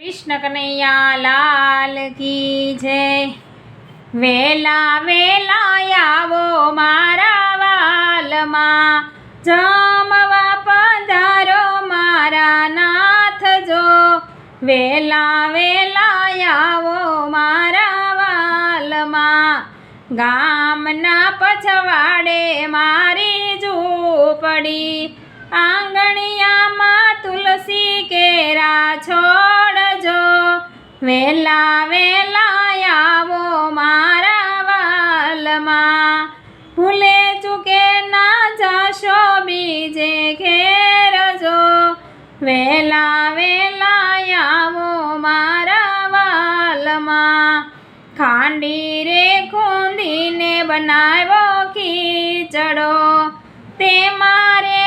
કૃષ્ણ કનૈયા લાલ કી જય. વેલા વેલા આવો મારા વાલમાં. જમવા પધારો મારા નાથ જો વેલા વેલા આવો મારા વાલમાં. ગામના પછવાડે મારી ઝૂંપડી. આંગણિયામાં તુલસી છોડજો વેલા વેલા આવો મારા વાલમાં. ભૂલે ચૂકે ના જાશો બીજે ઘેરજો વેલા વેલા આવો મારા વાલમાં. ખાંડી રે ખૂંદીને બનાવ્યો ખીચડો. તે મારે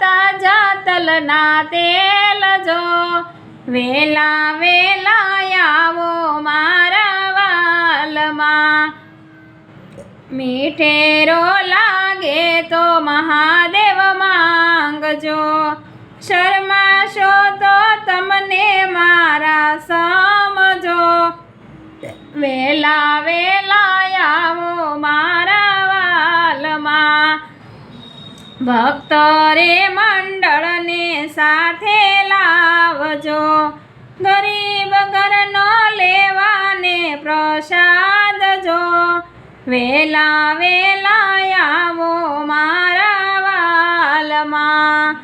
તાજા તલના તેલ જો. વેલા વેલા આવો મારા વાલમાં. મીઠેરો લાગે તો મહાદેવ માંગજો. શર્માશો તો તમને મારા સમજો. વેલા વેલા આવો મારા વાલમાં. ભક્તો રે મંડળને સાથે લાવજો ગરીબ ઘરનો લેવાને પ્રસાદ જો વેલા વેલા આવો મારા વાલમાં.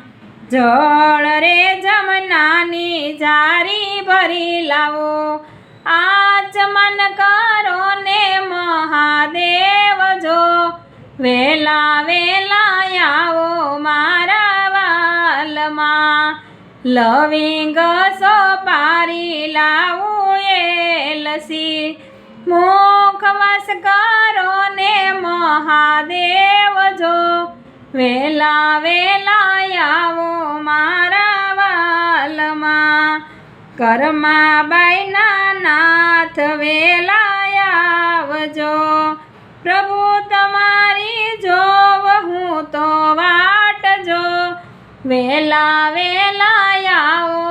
જળ રે જમનાની જારી ભરી લાવો. આચમન કરો ને મહાદેવ જો વેલા વેલા આવો વાલમાં લવિંગ સોપારી લાવું એલસી મુખવાસ કરો ને મહાદેવ જો. વેલા વેલા આવો મારા વાલમાં. કર્મા બાઈના નાથ વેલા વેલા વેલા આવો.